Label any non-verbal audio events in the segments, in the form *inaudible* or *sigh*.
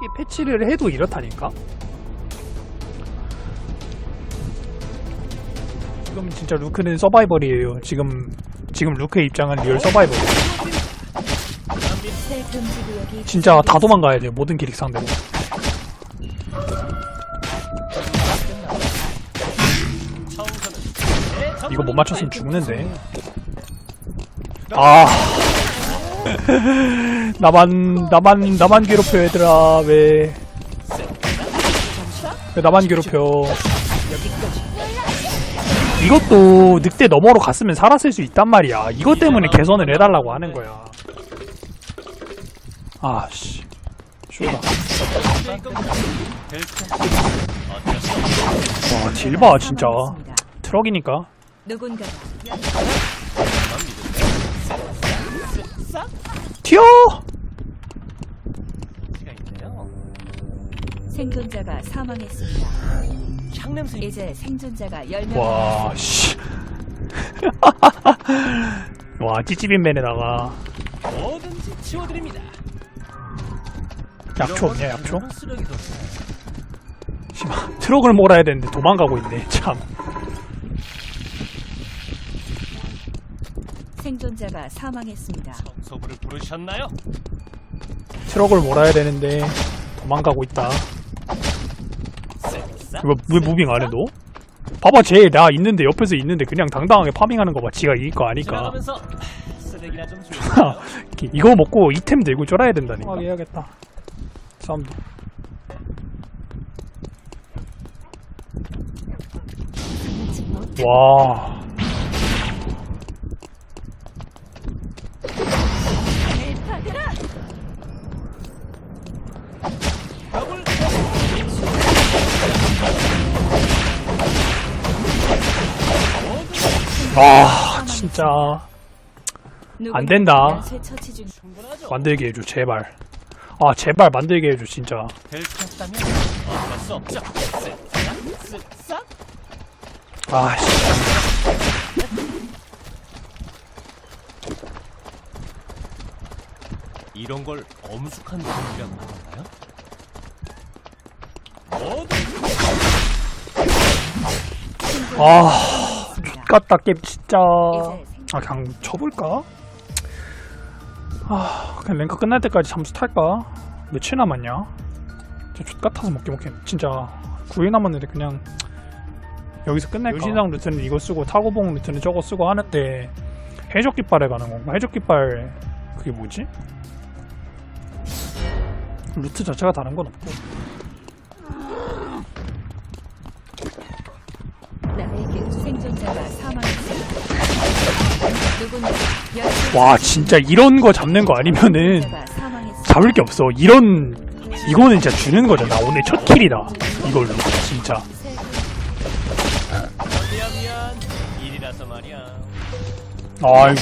이 패치를 해도 이렇다니까? 지금 진짜 루크는 서바이벌이에요. 지금 지금 루크의 입장은 리얼 서바이벌. 진짜 다 도망가야 돼요. 모든 기릭 상대로. 이거 못 맞췄으면 죽는데. 아. *laughs* 나만 나만 나만 괴롭혀 얘들아 왜? 왜 나만 괴롭혀? 이것도 늑대 너머로 갔으면 살았을 수 있단 말이야. 이것 때문에 개선을 해달라고 하는 거야. 아씨. 쇼다. 와, 딜봐, 진짜. 트럭이니까. 누군가 가 튀어! 생존자가 사망했습니다. 이제 생존자가 10명 와, 씨. *laughs* 와, 찌찌빈맨에다가. 뭐든지 치워드립니다. 약초 없냐, 약초? 쓰레기도 씨발, 트럭을 몰아야 되는데 도망가고 있네, 참. 생존자가 사망했습니다. 청소부를 부르셨나요? 트럭을 몰아야 되는데 도망가고 있다. 이거 왜 무빙 안 해, 너? 봐봐, 쟤 나 있는데, 옆에서 있는데 그냥 당당하게 파밍하는 거 봐. 지가 이길 거 아니까. 지나가면서 쓰레기나 좀 주세요. 이거 먹고 이템 들고 쫄아야 된다니까. 아, 해야겠다. 싸움도. 와. 아, 진짜. 안 된다. 만들게 해줘, 제발. 아, 제발 만들게 해줘, 진짜. 아, 씨. 이런 걸 엄숙한 분이라고 하나요? 아, 깝다, 게임, 진짜. 아, 그냥 쳐볼까? 아, 그냥 랭크 끝날 때까지 잠수 탈까? 며칠 남았냐? 진짜 X같아서 먹게 먹게. 진짜 9일 남았는데 그냥 여기서 끝낼까? 요신상 루트는 이거 쓰고 타고봉 루트는 저거 쓰고 하는데 해적 깃발에 가는 건가? 해적 깃발 그게 뭐지? 루트 자체가 다른 건 없고 와 진짜 이런 거 잡는 거 아니면은. 잡을 게 없어. 이런 이거는 진짜 주는 거잖아. 오늘 첫 킬이다. 이걸로 진짜. 아이고.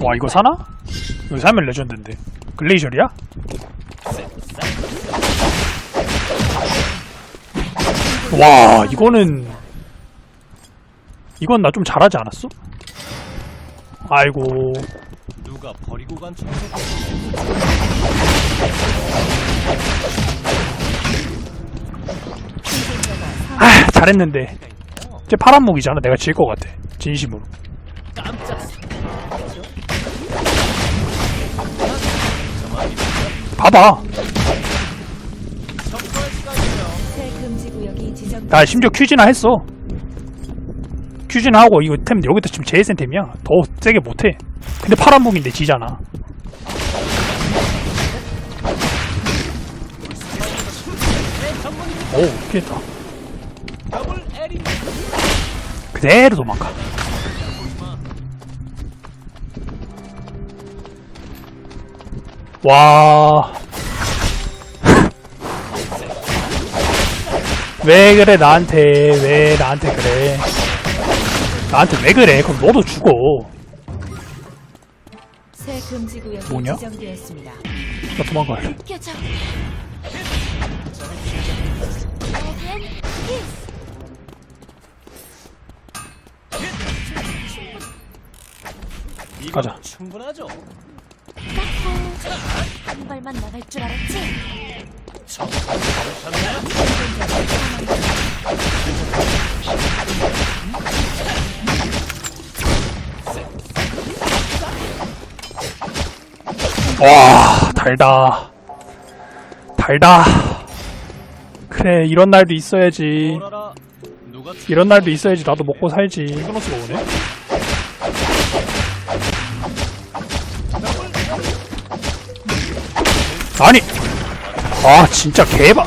와 이거 사나? 이거 사면 레전드인데. 글레이저리야? 와 이거는 이건 나 좀 잘하지 않았어? 아이고 누가 버리고 간 청소? 아 잘했는데 쟤 파란 목이잖아 내가 질 것 같아 진심으로 봐봐 나 심지어 큐지나 했어. 큐지나 하고 이거 템 여기다 지금 제일 센 템이야. 더 세게 못해. 근데 파란 목인데 지잖아. 오 피했다. 그대로 도망가. 와. 왜 그래 나한테 왜 나한테 그래 나한테 왜 그래 그럼 너도 죽어 뭐냐? 나 도망갈래 가자. 충분하죠? 한 발만 나갈 줄 알았지? 와 달다. 달다. 그래 이런 날도 있어야지. 이런 날도 있어야지 나도 먹고 살지. 아니 아 진짜 개바.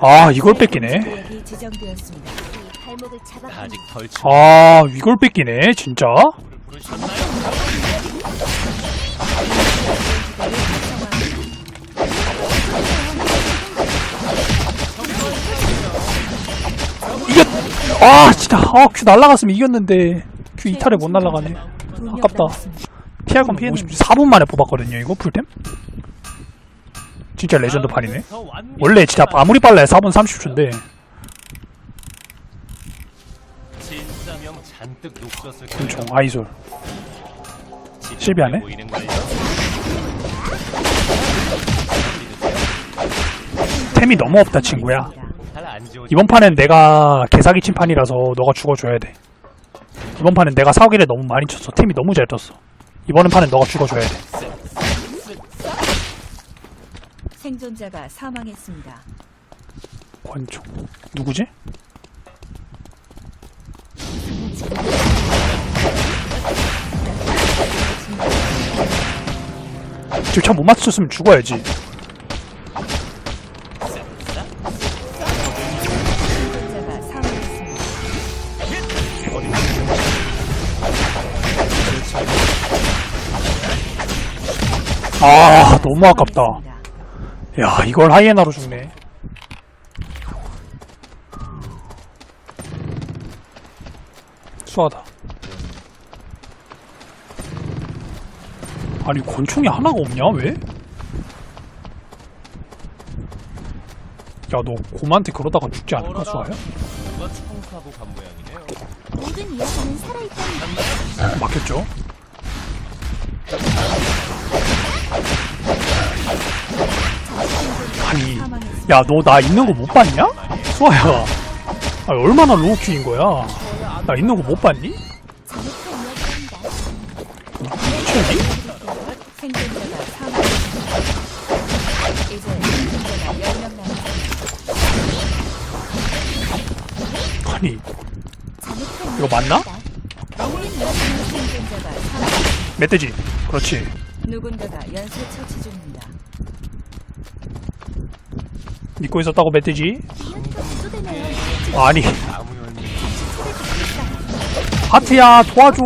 아 이걸 뺏기네. 아 이걸 뺏기네 진짜? 이겼 아 진짜 아큐 날라갔으면 이겼는데 큐 이탈에 못 날라가네 아깝다. 피할 건 피했는데 4분 만에 뽑았거든요 이거 풀템 진짜 레전드 판이네 더 완벽. 원래 진짜 아무리 빨라야 4분 30초인데 진짜명 잔뜩 녹졌을 거예요. 군총 아이솔 실비하네? 템이 너무 없다 친구야. 이번 판엔 내가 개사기 침판이라서 너가 죽어줘야 돼 이번 판엔 내가 사기를 너무 많이 쳤어. 템이 너무 잘 떴어. 이번 판엔 너가 죽어줘야 돼. 생존자가 사망했습니다. 권총. 누구지? 지금 참 못 맞췄으면 죽어야지 아 너무 아깝다 야 이걸 하이에나로 죽네 수하다 아니 권총이 하나가 없냐 왜? 야 너 곰한테 그러다가 죽지 않을까 수아야? 살아있다는 막혔죠? 야 너 나 있는 거 못 봤냐? 수아야 아니, 얼마나 로우큐인 거야 나 있는 거 못 봤니? 미쳤니? 생존자가 사망했습니다. 이제 생존자가 10명 남았습니다. 아니 이거 맞나? 멧돼지 그렇지 누군가가 연쇄 처치 중입니다. 믿고 있었다고 멧돼지. 아니. 하트야 도와줘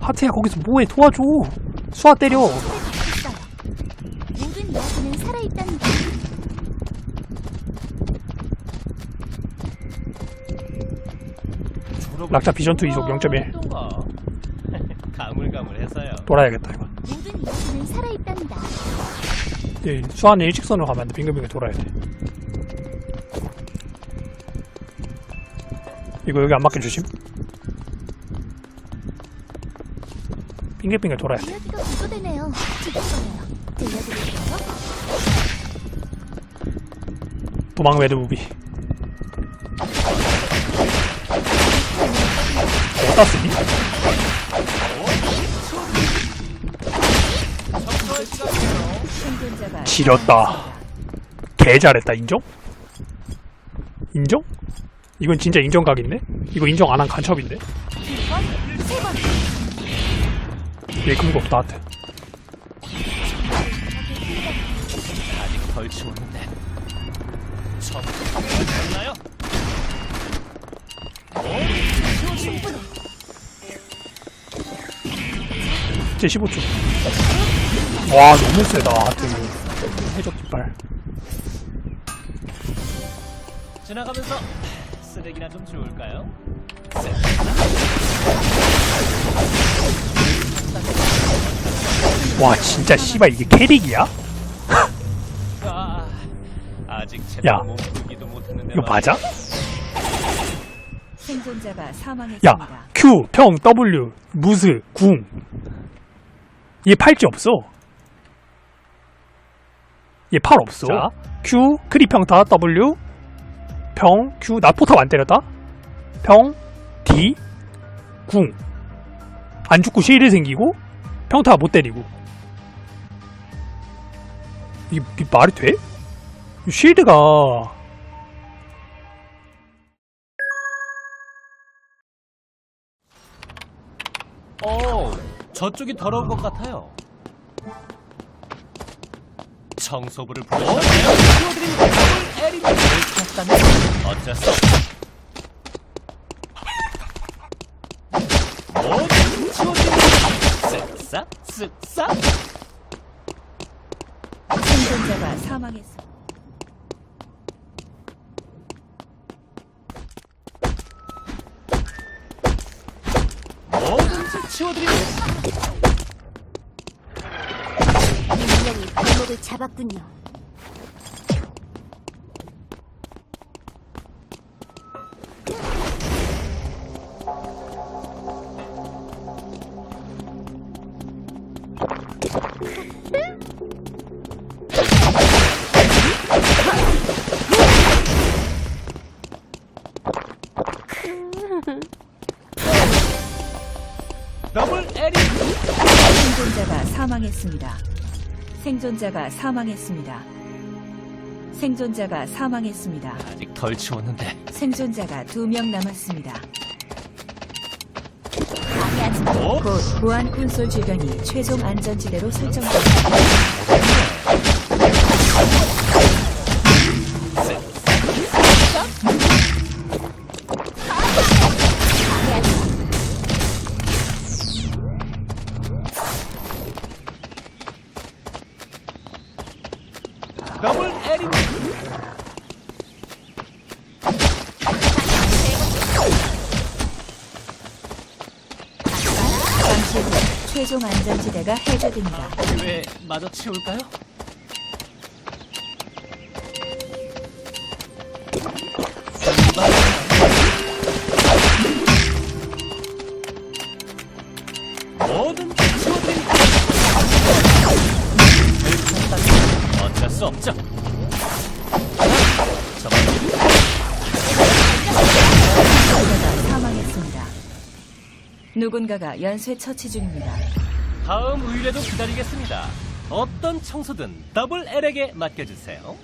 하트야 거기서 뭐해 도와줘 수아 때려. 낙자 비전투 이속 0.1 어떤가? *laughs* 가물가물해서요. 돌아야겠다 이거 모든 이야기는 살아있다 는 거. 예, 수아는 일직선으로 가면 안 돼 빙글빙글 돌아야 돼 이거 여기 안 맞게 조심 빙글빙글 돌아야 돼 이야기가 구조되네요. 지금 거예요. 들려드릴게요. 도망 매드무비 어디다 쓰니? 지렸다. 개 잘했다 인정? 인정? 이건 진짜 인정각인데? 이거 인정 안 한 간첩인데? 얘 금고 없다 하트 아직 덜 치웠는데. 청소했나요? 제 15초 와 너무 세다 하트 해적 깃발 지나가면서 쓰레기나 좀 주울까요? 와 진짜 씨발 이게 캐릭이야? 아, 아직 야, 제대로 몸 풀기도 못했는데 이거 맞아? 생존자가 사망했습니다. 야, Q, 평, W, 무스, 궁. 얘 팔찌 없어. 얘 팔 없어. 자. Q, 크리평타, W, 평, Q, 나 포탑 안 때렸다? 평, D, 궁. 안 죽고 실드 생기고, 평타 못 때리고. 이게, 이게 말이 돼? 이 실드가, 오, 저쪽이 더러운 것 같아요. 청소부를 불러서 치워드립니다. 더블 L이 들켰다면 어쩔 수 없죠. 모두 치워드립니다. 쓱싹, 쓱싹. 생존자가 사망했습니다. 뭐든지 치워드립니 발목을 잡았군요. 더블 L이 생존자가 사망했습니다. 생존자가 사망했습니다. 생존자가 사망했습니다. 아직 덜 치웠는데 생존자가 두 명 남았습니다. 오, 곧 보안 콘솔 주변이 최종 안전지대로 설정됩니다. 더블 잠시 후 최종 안전지대가 해제됩니다. 왜 마저 치울까요? 뭐든 치워드립니다. 들켰다면 어쩔 수 없죠. 생존자가 사망했습니다. 누군가가 연쇄 처치 중입니다. 다음 의뢰도 기다리겠습니다. 어떤 청소든 더블 L에게 맡겨주세요.